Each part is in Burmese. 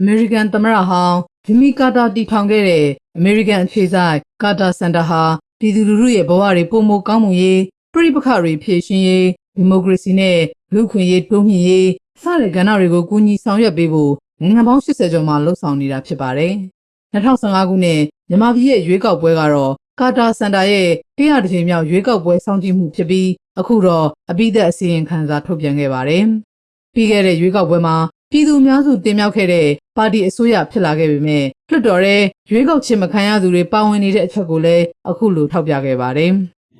အမေရိကန်သမ္မတဟောင်းဂျင်မီကာတာတည်ထောင်ခဲ့တဲ့အမေရိကန်အခြေစိုက်ကာတာစင်တာဟာပြည်သူလူထုရဲ့ဘဝတွေပုံမကောင်းမှုရေးပြည်ပခါတွေဖြည့်ရှင်းရေးဒီမိုကရေစီနဲ့လူ့ခွင့်ရေးတိုးမြှင့်ရေးစတဲ့ကဏ္ဍတွေကိုကူညီဆောင်ရွက်ပေးဖို့နိုင်ငံပေါင်း80ကျော်မှလှုပ်ဆောင်နေတာဖြစ်ပါတယ်။2015ခုနှစ်မြန်မာပြည်ရဲ့ရွေးကောက်ပွဲကတော့ကာတာစင်တာရဲ့တရားတစ်ချိန်မြောက်ရွေးကောက်ပွဲစောင့်ကြည့်မှုဖြစ်ပြီးအခုတော့အပိသက်အစီရင်ခံစာထုတ်ပြန်ခဲ့ပါတယ်။ပြီးခဲ့တဲ့ရွေးကောက်ပွဲမှာ ပြည်သူအများစုတင်မြှောက်ခဲ့တဲ့ပါတီအစိုးရဖြစ်လာခဲ့ပေမဲ့လွှတ်တော်ရဲ့ရွေးကောက်ခြင်းမခံရသူတွေပါဝင်နေတဲ့အချက်ကိုလည်းအခုလိုထောက်ပြခဲ့ပါတယ်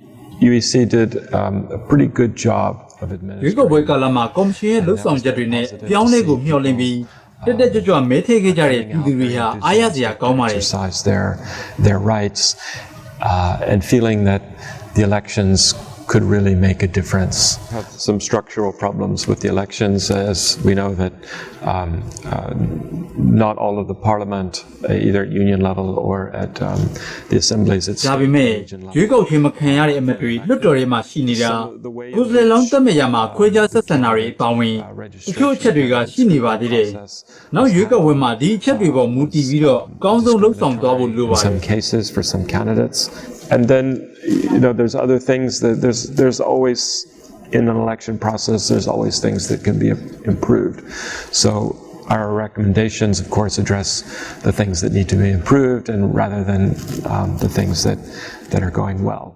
။ UEC did um, a pretty good job of ရွေးကောက်ပွဲ administering ကာလမှာကော်မရှင်ရဲ့လှုပ်ဆောင်ချက်တွေနဲ့ပြောင်းလဲကိုမျှော်လင့်ပြီးတက်တက်ကြွကြွမဲထည့်ခဲ့ကြတဲ့ပြည်သူတွေဟာအားရစရာကောင်းပါတယ် exercise their their rights uh, and feeling that the elections could really make a difference. Have some structural problems with the elections, as we know that um, uh, not all of the parliament, uh, either at union level or at um, the assemblies, it's ဒါပေမဲ့ရွေးကောက်ခြင်းမခံရတဲ့အမတ်တွေလွှတ်တော်ထဲမှာရှိနေတာကိုယ်စားလှယ်လောင်းတက်မဲ့ရမှာခွဲခြားဆက်ဆံတာတွေအပေါင်းဝင်အချို့အချက်တွေကရှိနေပါသေးတယ်။နောက်ရွေးကောက်ပွဲမှာဒီအချက်တွေပေါ်မူတည်ပြီးတော့အကောင်းဆုံးလှုပ်ဆောင်သွားဖို့လိုပါ in တယ် some cases for some candidates. And then, you know, there's other things that there's there's always in an election process. There's always things that can be improved. So our recommendations, of course, address the things that need to be improved, and rather than um, the things that that are going well.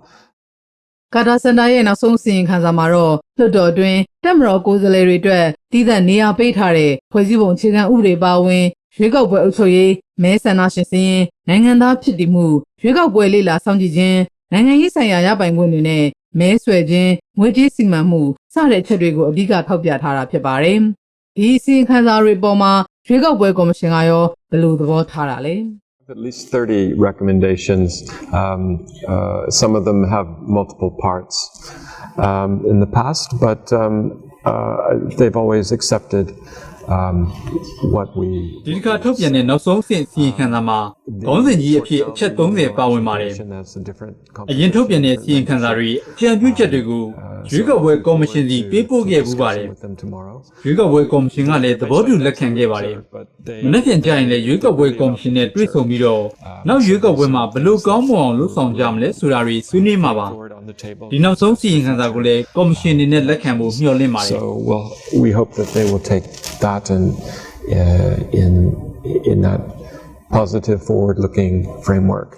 ကာတာစင်တာရဲ့နောက်ဆုံးစီရင်ခံစာမှာတော့လွှတ်တော်အတွင်းတက်မတော်ကိုယ်စားလှယ်တွေအတွက်တည်တဲ့နေရာပေးထားတဲ့ဖွဲ့စည်းပုံအခြေခံဥပဒေပါဝင်ရွေးကောက်ပွဲအုပ်ချုပ်ရေး မဲဆန္ဒရှင်စည်းရင်နိုင်ငံသားဖြစ်တည်မှုရွေးကောက်ပွဲလေ့လာစောင့်ကြည့်ခြင်းနိုင်ငံရေးဆိုင်ရာရပိုင်ခွင့်တွေနဲ့မဲဆွယ်ခြင်းငွေကြေးစီမံမှုစတဲ့အချက်တွေကိုအဓိကထောက်ပြထားတာဖြစ်ပါတယ်။ဒီအစီရင်ခံစာတွေပေါ်မှာရွေးကောက်ပွဲကော်မရှင်ကရောဘယ်လိုသဘောထားတာလဲ။ At least 30 recommendations. Um, uh, some of them have multiple parts um, in the past, but um, uh, they've always accepted um, what we ဒီတစ်ခါထုတ်ပြန်တဲ့နောက်ဆုံးအဆင့်စီရင်ခံစာမှာခေါင်းစဉ်ကြီးအဖြစ်အချက်30ပါဝင်ပါတယ် has a different အရင်ထုတ်ပြန်တဲ့စီရင်ခံစာတွေအကြံပြုချက်တွေကိုရွေးကောက်ပွဲကော်မရှင်စီပေးပို့ခဲ့ပူပါတယ် with them tomorrow. ရွေးကောက်ပွဲကော်မရှင်ကလည်းသဘောတူလက်ခံခဲ့ပါတယ် But they မနေ့ပြန်ကြရင်လည်းရွေးကောက်ပွဲကော်မရှင်နဲ့တွေ့ဆုံပြီးတော့နောက်ရွေးကောက်ပွဲမှာဘယ်လိုကောင်းမွန်အောင်လုပ်ဆောင်ကြမလဲဆိုတာတွေဆွေးနွေးမှာပါ forward on the table. ဒီနောက်ဆုံးစီရင်ခံစာကိုလည်းကော်မရှင်အနေနဲ့လက်ခံဖို့မျှော်လင့်ပါတယ် So well, we hope that they will take that and uh, in in that positive, forward-looking framework.